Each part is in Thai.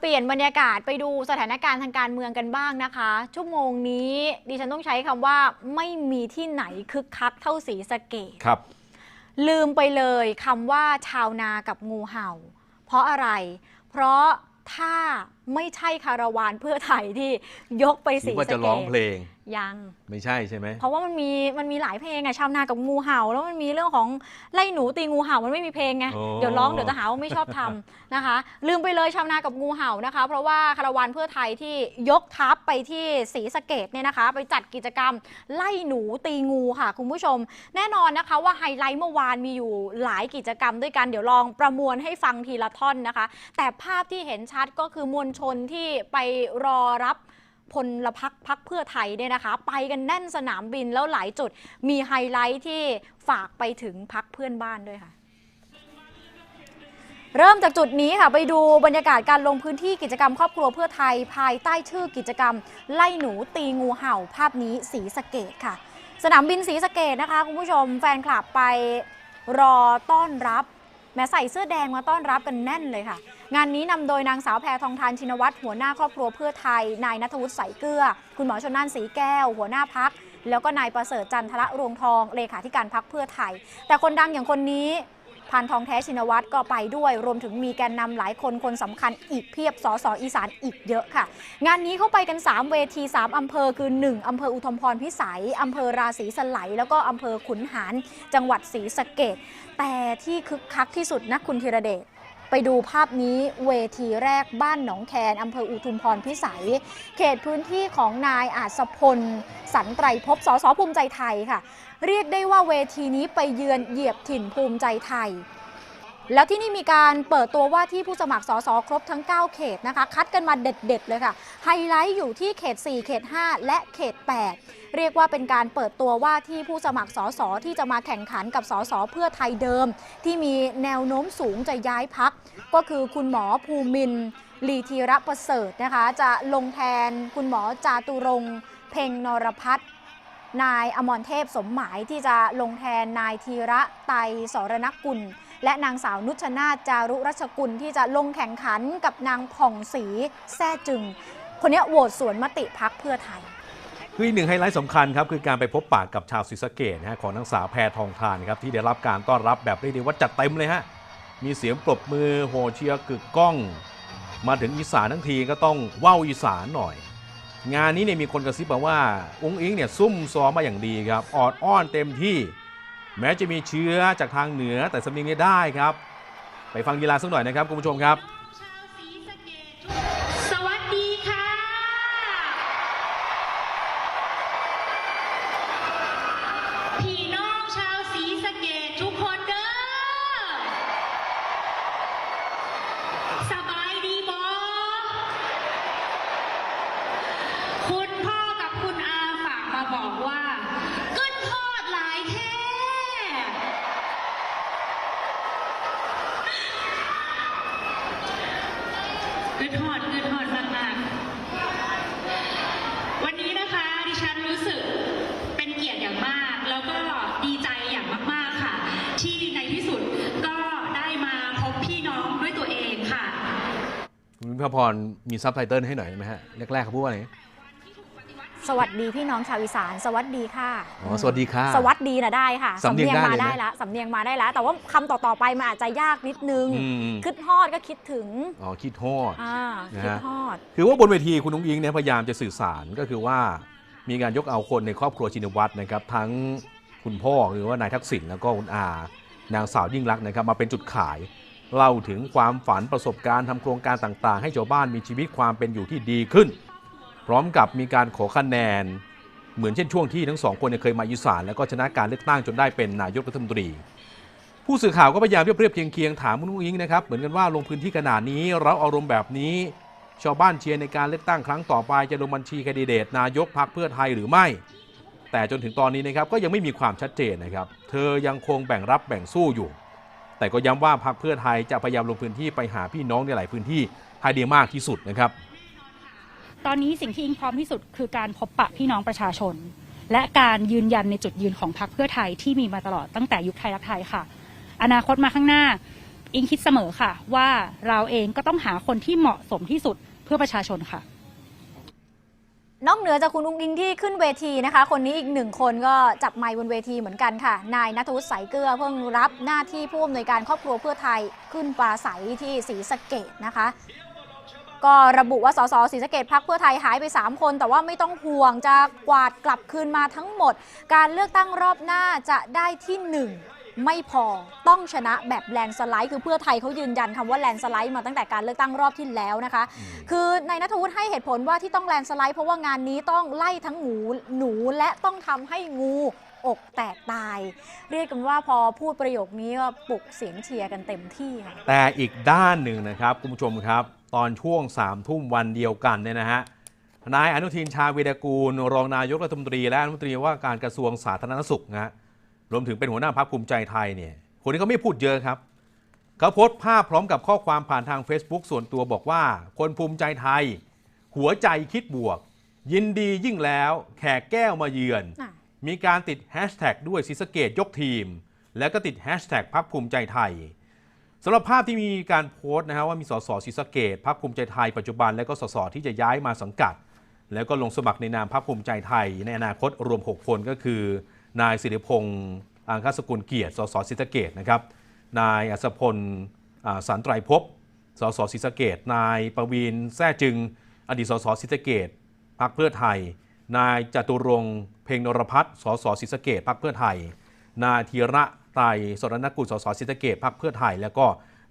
เปลี่ยนบรรยากาศไปดูสถานการณ์ทางการเมืองกันบ้างนะคะ ชั่วโมงนี้ดิฉันต้องใช้คำว่าไม่มีที่ไหนคึกคักเท่าสีสะเกตครับ ลืมไปเลยคำว่าชาวนากับงูเห่า เพราะอะไร เพราะถ้า ไม่ใช่คาราวานเพื่อไทยที่ยกไปคิสีดว่าสะจะเกร้องตเพลงยัง ไม่ใช่ใช่ไหมเพราะว่ามันมีมันมีหลายเพลงอะชาวนากับงูเห่า แล้วมันมีเรื่องของไล่หนูตีงูเห่ามันไม่มีเพลงไงโอ้เดี๋ยวร้องเดี๋ยวจะหาว่าไม่ชอบทำนะคะ ลืมไปเลยชาวนากับงูเห่านะคะ เพราะว่าคาราวานเพื่อไทยที่ยกทัพไปที่ศรีสะเกดเนี่ยนะคะ ไปจัดกิจกรรมไล่หนูตีงูค่ะคุณผู้ชม แน่นอนนะคะว่าไฮไลท์เมื่อวานมีอยู่หลายกิจกรรมด้วยกันเดี๋ยวลองประมวลให้ฟังทีละท่อนนะคะ แต่ภาพที่เห็นชัดก็คือมวลชนที่ไปรอรับพลพักพักเพื่อไทยเนี่ยนะคะ ไปกันแน่นสนามบินแล้วหลายจุดมีไฮไลท์ที่ฝากไปถึงพักเพื่อนบ้านด้วยค่ะเริ่มจากจุดนี้ค่ะ ไปดูบรรยากาศการลงพื้นที่กิจกรรมครอบครัวเพื่อไทยภายใต้ชื่อกิจกรรม ไล่หนูตีงูเห่าภาพนี้สีสะเกตค่ะ สนามบินสีสะเกตนะคะ คุณผู้ชมแฟนคลับไปรอต้อนรับ แม้ใส่เสื้อแดงมาต้อนรับกันแน่นเลยค่ะ งานนี้นำโดยนางสาวแพทองทานชินวัตรหัวหน้าครอบครัวเพื่อไทย นายนัทวุฒิใสเกลือ คุณหมอชนน่านสีแก้ว หัวหน้าพัก แล้วก็นายประเสริฐจันทละรวงทองเลขาธิการพักเพื่อไทย แต่คนดังอย่างคนนี้ พันทองแท้ชินวัตรก็ไปด้วย รวมถึงมีแกนนำหลายคนคนสำคัญอีกเพียบสสอีสานอีกเยอะค่ะ งานนี้เข้าไปกัน 3 เวที 3อำเภอคือ 1อำเภออุทมพรพิสัยอำเภอราศีสไลยแล้วก็อำเภอขุนหารจังหวัดศรีสะเกดแต่ที่คึกคักที่สุดนะคุณธีรเดช ไปดูภาพนี้เวทีแรกบ้านหนองแคนอำเภออุทุมพรพิสัย เขตพื้นที่ของนายอาสพล สันไตรภพสสภูมิใจไทยค่ะ เรียกได้ว่าเวทีนี้ไปเยือนเหยียบถิ่นภูมิใจไทย แล้วที่นี่มีการเปิดตัวว่าที่ผู้สมัครสสครบทั้ง 9 เขตนะคะ คัดกันมาเด็ด ๆ เลยค่ะ ไฮไลท์อยู่ที่เขต 4 เขต 5 และเขต 8 เรียกว่าเป็นการเปิดตัวว่าที่ผู้สมัครสสที่จะมาแข่งขันกับสสเพื่อไทยเดิม ที่มีแนวโน้มสูงจะย้ายพัก ก็คือคุณหมอภูมินลีธีระประเสริฐนะคะ จะลงแทนคุณหมอจาตุรงเพ็งนรพัฒน์นายอมรเทพสมหมายที่จะลงแทนนายธีระไตรสรณกุล และนางสาวนุชนาจารุรัชกุลที่จะลงแข่งขันกับนางผ่องศรีแซ่จึง คนนี้โหวตสวนมติพักเพื่อไทยคืออีกหนึ่งไฮไลท์สำคัญครับคือการไปพบปากกับชาวศรีสะเกดนะฮะของนางสาวแพทองทานครับที่ได้รับการต้อนรับแบบเรียกได้ว่าจัดเต็มเลยฮะมีเสียงปรบมือโหเชียร์กึกก้อง มาถึงอีสานทั้งทีก็ต้องว่าวอีสานหน่อย งานนี้เนี่ยมีคนกระซิบมาว่าองค์อิงเนี่ยซุ่มซ้อมมาอย่างดีครับออดอ้อนเต็มที่ แม้จะมีเชื้อจากทางเหนือแต่สำเนียงนี่ยได้ครับ ไปฟังกีฬาสักหน่อยนะครับคุณผู้ชมครับชาวสีสะเกษทุกสวัสดีค่ะ พี่น้องชาวศรีสะเกษทุกคนเด้อ สบายดีบอคุณพ่อกับคุณอาฝากมาบอกว่าขึ้นทอดหลายแท้ เกิน หอดเงินหอดมากๆ วันนี้นะคะดิฉันรู้สึกเป็นเกียรติอย่างมาก แล้วก็ดีใจอย่างมากๆค่ะ ที่ในที่สุดก็ได้มาพบพี่น้องด้วยตัวเองค่ะ คุณพระพรมีซับไตเติลให้หน่อยไหมฮะ แรกๆเขาพูดว่าไง สวัสดีพี่น้องชาวอีสาน สวัสดีค่ะอ๋อสวัสดีค่ะ สวัสดีนะได้ค่ะสำเนียงได้มาเลยนะได้ละสำเนียงมาได้แล้วแต่ว่าคำต่อๆไปมันอาจจะยากนิดนึงอืมคิดฮอดก็คิดถึงอ๋อคิดฮอดอ่านะฮะคิดฮอดคือว่าบนเวทีคุณนุ้งอิงเนี่ยพยายามจะสื่อสารก็คือว่า มีการยกเอาคนในครอบครัวชินวัตรนะครับ ทั้งคุณพ่อหรือว่านายทักษิณแล้วก็คุณอานางสาวยิ่งรักษณ์นะครับมาเป็นจุดขายเล่าถึงความฝันประสบการณ์ทำโครงการต่างๆ ให้ชาวบ้านมีชีวิตความเป็นอยู่ที่ดีขึ้น พร้อมกับมีการขอคะแนน เหมือนเช่นช่วงที่ทั้งสองคนเคยมาอีสานแล้วก็ชนะการเลือกตั้งจนได้เป็นนายกรัฐมนตรี ผู้สื่อข่าวก็พยายามเรียบเรียบเคียงเคียงถามคุณนุ้งอิงนะครับเหมือนกันว่าลงพื้นที่ขนาดนี้เราอารมณ์แบบนี้ ชาวบ้านเชียร์ในการเลือกตั้งครั้งต่อไปจะลงบัญชีแคนดิเดตนายกพรรคเพื่อไทยหรือไม่ แต่จนถึงตอนนี้นะครับก็ยังไม่มีความชัดเจนนะครับ เธอยังคงแบ่งรับแบ่งสู้อยู่ แต่ก็ย้ำว่าพรรคเพื่อไทยจะพยายามลงพื้นที่ไปหาพี่น้องในหลายพื้นที่ให้ด้มากที่สุดนะครับ ตอนนี้สิ่งที่อิงพร้อมที่สุดคือการพบปะพี่น้องประชาชน และการยืนยันในจุดยืนของพรรคเพื่อไทยที่มีมาตลอดตั้งแต่ยุคไทยรักไทยค่ะ อนาคตมาข้างหน้า อิงคิดเสมอค่ะ ว่าเราเองก็ต้องหาคนที่เหมาะสมที่สุดเพื่อประชาชนค่ะนอกเหนือจากคุณอุ้งอิงที่ขึ้นเวทีนะคะ คนนี้อีกหนึ่งคนก็จับไมค์บนเวทีเหมือนกันค่ะ นายนัทวุฒิสายเกลือเพิ่งรับหน้าที่ผู้อำนวยการครอบครัวเพื่อไทยขึ้นปราศัยที่ศรีสะเกดนะคะ ก็ระบุว่าสสศรีสะเกดพักเพื่อไทยหายไป 3 คน แต่ว่าไม่ต้องห่วงจะกวาดกลับคืนมาทั้งหมด การเลือกตั้งรอบหน้าจะได้ที่ 1 ไม่พอต้องชนะแบบแลนด์สไลด์คือเพื่อไทยเขายืนยันคำว่าแลนด์สไลด์มาตั้งแต่การเลือกตั้งรอบที่แล้วนะคะ คือนายนัทวุฒิให้เหตุผลว่าที่ต้องแลนด์สไลด์เพราะว่างานนี้ต้องไล่ทั้งหมูหนูและต้องทำให้งู อกแตกตาย เรียกกันว่าพอพูดประโยคนี้ก็ปลุกเสียงเชียร์กันเต็มที่ค่ะแต่อีกด้านหนึ่งนะครับคุณผู้ชมครับ ตอนช่วง3ามทุ่มวันเดียวกันเนี่ยนะฮะนายอนุทินชาญวีรกูล รองนายกรัฐมนตรีและรัฐมนตรีว่าการกระทรวงสาธารณสุขนะฮะรวมถึงเป็นหัวหน้าพรรคภูมิใจไทยเนี่ยคนนี้เขาไม่พูดเยอะครับเขาโพสต์ภาพพร้อมกับข้อความผ่านทาง Facebook ส่วนตัวบอกว่า คนภูมิใจไทย หัวใจคิดบวก ยินดียิ่งแล้ว แขกแก้วมาเยือนอะ มีการติดแฮชแท็กด้วยศรีสะเกดยกทีม แล้วก็ติดแฮชแท็กพักภูมิใจไทยสำหรับภาพที่มีการโพสต์นะฮะว่ามีสสศรีสะเกดพักภูมิใจไทยปัจจุบันและก็สสที่จะย้ายมาสังกัด แล้วก็ลงสมัครในนามพักภูมิใจไทย ในอนาคตรวม 6 คนก็คือ นายสิริพงษ์อังคสกุลเกียรติสสศรีสะเกดนะครับนายอัศพลสันไตรภพสสศรีสะเกดนายประวีนแท้จึง อดีตสสศรีสะเกดพักเพื่อไทย นายจตุรงค์เพ็งนรพัฒน์สสศรีสะเกดพักเพื่อไทย นายธีระไตรสรณกุลสสศรีสะเกดพักเพื่อไทย แล้วก็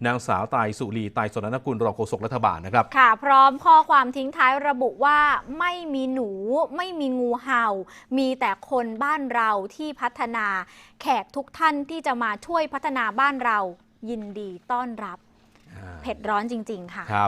นางสาวไตรสุรีไตรสรณกุลรองโฆษกรัฐบาลนะครับ ค่ะ พร้อมข้อความทิ้งท้ายระบุว่าไม่มีหนูไม่มีงูเห่า มีแต่คนบ้านเราที่พัฒนา แขกทุกท่านที่จะมาช่วยพัฒนาบ้านเรายินดีต้อนรับ เผ็ดร้อนจริง ๆ ค่ะ ครับ